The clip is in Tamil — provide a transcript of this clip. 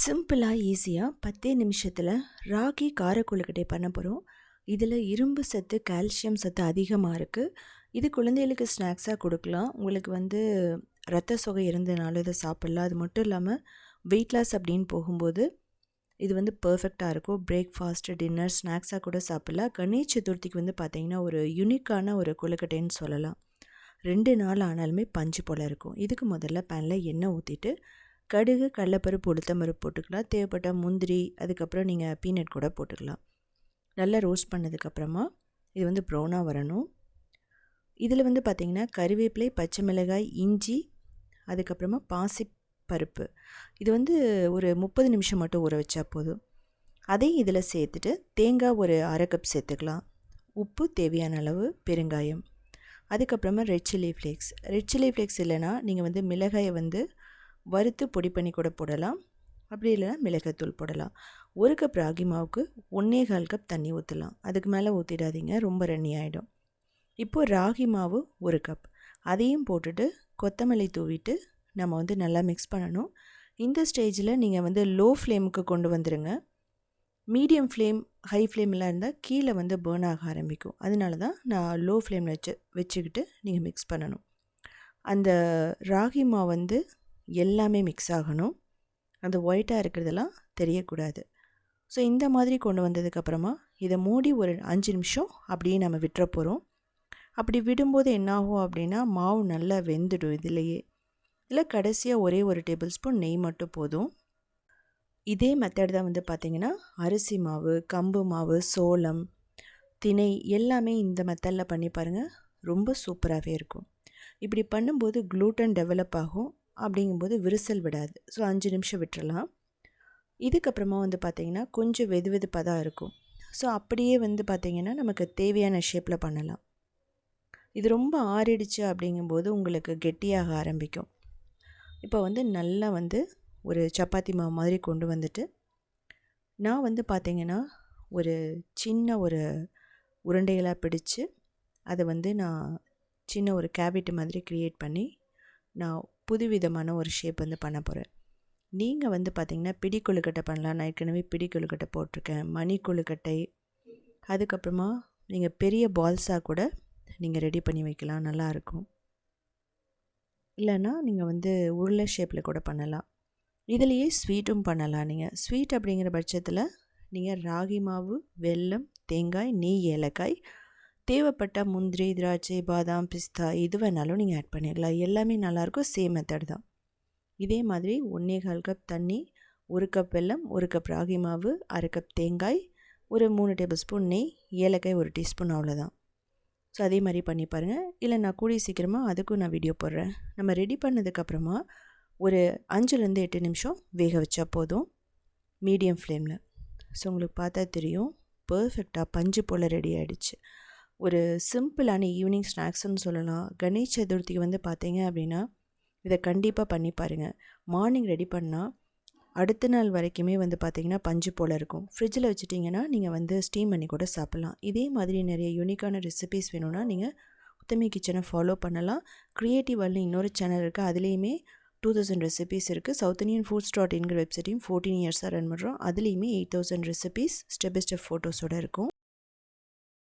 சிம்பிளாக ஈஸியாக பத்தே நிமிஷத்தில் ராகி காரக்குழுக்கட்டை பண்ண போகிறோம் இதில் இரும்பு சத்து கால்சியம் சத்து அதிகமாக இருக்குது இது குழந்தைகளுக்கு ஸ்நாக்ஸாக கொடுக்கலாம். உங்களுக்கு வந்து ரத்த சொகை இருந்ததுனால இதை சாப்பிட்லாம். அது மட்டும் இல்லாமல் வெயிட் லாஸ் அப்படின்னு போகும்போது இது வந்து பர்ஃபெக்டாக இருக்கும். பிரேக்ஃபாஸ்ட்டு டின்னர் ஸ்நாக்ஸாக கூட சாப்பிட்லாம். கணேஷ் சதுர்த்திக்கு வந்து பார்த்திங்கன்னா ஒரு யுனிக்கான ஒரு கொழுக்கட்டைன்னு சொல்லலாம். ரெண்டு நாள் ஆனாலுமே பஞ்சு போல் இருக்கும். இதுக்கு முதல்ல பேனில் எண்ணெய் ஊற்றிட்டு கடுகு கடலப்பருப்பு உளுத்தம்பருப்பு போட்டுக்கலாம். தேவைப்பட்ட முந்திரி அதுக்கப்புறம் நீங்கள் பீனட் கூட போட்டுக்கலாம். நல்லா ரோஸ்ட் பண்ணதுக்கப்புறமா இது வந்து ப்ரௌனாக வரணும். இதில் வந்து பார்த்திங்கன்னா கருவேப்பிலை பச்சை மிளகாய் இஞ்சி அதுக்கப்புறமா பாசி பருப்பு இது வந்து ஒரு முப்பது நிமிஷம் மட்டும் ஊற வச்சா போதும். அதையும் இதில் சேர்த்துட்டு தேங்காய் ஒரு அரை கப் சேர்த்துக்கலாம். உப்பு தேவையான அளவு பெருங்காயம். அதுக்கப்புறமா red chilli flakes red chilli flakes இல்லைன்னா நீங்கள் வந்து மிளகாயை வந்து வறுத்து பொடி பண்ணி கூட போடலாம். அப்படி இல்லைனா மிளகாத்தூள் போடலாம். ஒரு கப் ராகி மாவுக்கு ஒன்றே கால் கப் தண்ணி ஊற்றலாம் அதுக்கு மேலே ஊற்றிடாதீங்க ரொம்ப ரன்னி ஆகிடும் இப்போது ராகி மாவு ஒரு கப் அதையும் போட்டுட்டு கொத்தமல்லி தூவிட்டு நம்ம வந்து நல்லா மிக்ஸ் பண்ணணும். இந்த ஸ்டேஜில் நீங்கள் வந்து லோ ஃப்ளேமுக்கு கொண்டு வந்துடுங்க மீடியம் ஃப்ளேம் ஹை ஃப்ளேம்லாம் இருந்தால் கீழே வந்து பேர்ன் ஆக ஆரம்பிக்கும். அதனால தான் நான் லோ ஃப்ளேமில் வச்சு வச்சுக்கிட்டு நீங்கள் மிக்ஸ் பண்ணணும். அந்த ராகி மாவு வந்து எல்லாமே மிக்ஸ் ஆகணும். அந்த ஒயிட்டாக இருக்கிறதெல்லாம் தெரியக்கூடாது. ஸோ இந்த மாதிரி கொண்டு வந்ததுக்கப்புறமா இதை மூடி ஒரு அஞ்சு நிமிஷம் அப்படியே நம்ம விட்டுற போகிறோம் அப்படி விடும்போது என்னாகும் அப்படின்னா மாவு நல்லா வெந்துடும் இதுலேயே. இல்லை கடைசியாக ஒரே ஒரு டேபிள் ஸ்பூன் நெய் மட்டும் போதும். இதே மெத்தட் தான் வந்து பார்த்திங்கன்னா அரிசி மாவு கம்பு மாவு சோளம் திணை எல்லாமே இந்த மெத்தடில் பண்ணி பாருங்கள் ரொம்ப சூப்பராகவே இருக்கும். இப்படி பண்ணும்போது க்ளூட்டன் டெவலப் ஆகும். அப்படிங்கும்போது விரிசல் விடாது. ஸோ அஞ்சு நிமிஷம் விட்டுறலாம். இதுக்கப்புறமா வந்து பார்த்திங்கன்னா கொஞ்சம் வெது வெதுப்பாக தான் இருக்கும். ஸோ அப்படியே வந்து பார்த்திங்கன்னா நமக்கு தேவையான ஷேப்பில் பண்ணலாம். இது ரொம்ப ஆறிடுச்சு அப்படிங்கும்போது உங்களுக்கு கெட்டியாக ஆரம்பிக்கும். இப்போ வந்து நல்லா வந்து ஒரு சப்பாத்தி மாவு மாதிரி கொண்டு வந்துட்டு நான் வந்து பார்த்திங்கன்னா ஒரு சின்ன ஒரு உருண்டைகளாக பிடிச்சு அதை வந்து நான் சின்ன ஒரு கேபிட் மாதிரி க்ரியேட் பண்ணி நான் புதுவிதமான ஒரு ஷேப் வந்து பண்ண போகிறேன் நீங்கள் வந்து பார்த்திங்கன்னா பிடி கொழுக்கட்டை பண்ணலாம். நான் ஏற்கனவே பிடி கொழுக்கட்டை போட்டிருக்கேன். மணி கொழுக்கட்டை. அதுக்கப்புறமா நீங்கள் பெரிய பால்ஸாக கூட நீங்கள் ரெடி பண்ணி வைக்கலாம். நல்லாயிருக்கும் இல்லைன்னா நீங்கள் வந்து உருளை ஷேப்பில் கூட பண்ணலாம். இதுலேயே ஸ்வீட்டும் பண்ணலாம் நீங்கள் ஸ்வீட் அப்படிங்கிற பட்சத்தில் நீங்கள் ராகி மாவு வெல்லம் தேங்காய் நெய் ஏலக்காய் தேவைப்பட்ட முந்திரி திராட்சை பாதாம் பிஸ்தா எது வேணாலும் நீங்கள் ஆட் பண்ணிடலாம். எல்லாமே நல்லாயிருக்கும் சேம் மெத்தட் தான். இதே மாதிரி ஒன்றே கால் கப் தண்ணி ஒரு கப் வெல்லம் ஒரு கப் ராகி மாவு அரை கப் தேங்காய் ஒரு மூணு டேபிள் ஸ்பூன் நெய் ஏலக்காய் ஒரு டீஸ்பூன் அவ்வளோதான் ஸோ அதே மாதிரி பண்ணி பாருங்கள் இல்லை நான் கூடிய சீக்கிரமாக அதுக்கும் நான் வீடியோ போடுறேன். நம்ம ரெடி பண்ணதுக்கப்புறமா ஒரு அஞ்சுலேருந்து எட்டு நிமிஷம் வேக வச்சா போதும். மீடியம் ஃப்ளேமில் ஸோ உங்களுக்கு பார்த்தா தெரியும். பர்ஃபெக்டாக பஞ்சு போல் ரெடி ஆகிடுச்சு ஒரு சிம்பிளான ஈவினிங் ஸ்நாக்ஸ்னு சொல்லலாம். கணேஷ் சதுர்த்திக்கு வந்து பார்த்தீங்க அப்படின்னா இதை கண்டிப்பாக பண்ணி பாருங்கள் மார்னிங் ரெடி பண்ணால் அடுத்த நாள் வரைக்குமே வந்து பார்த்திங்கன்னா பஞ்சு போல் இருக்கும். ஃப்ரிட்ஜில் வச்சுட்டிங்கன்னா நீங்கள் வந்து ஸ்டீம் பண்ணி கூட சாப்பிட்லாம். இதே மாதிரி நிறைய யூனிக்கான ரெசிபீஸ் வேணும்னா நீங்கள் உத்தமி கிச்சனை ஃபாலோ பண்ணலாம். க்ரியேட்டிவ் வரல இன்னொரு சேனல் இருக்குது அதுலேயுமே டூ தௌசண்ட் ரெசிபீஸ் இருக்குது சவுத் இந்தியன் ஃபுட்ஸ் டாட் இன்கிற வெப்சைட்டையும் ஃபோர்டீன் இயர்ஸாக ரன் பண்ணுறோம் அதுலேயுமே eight thousand recipes step by step ஃபோட்டோஸோடு இருக்கும்.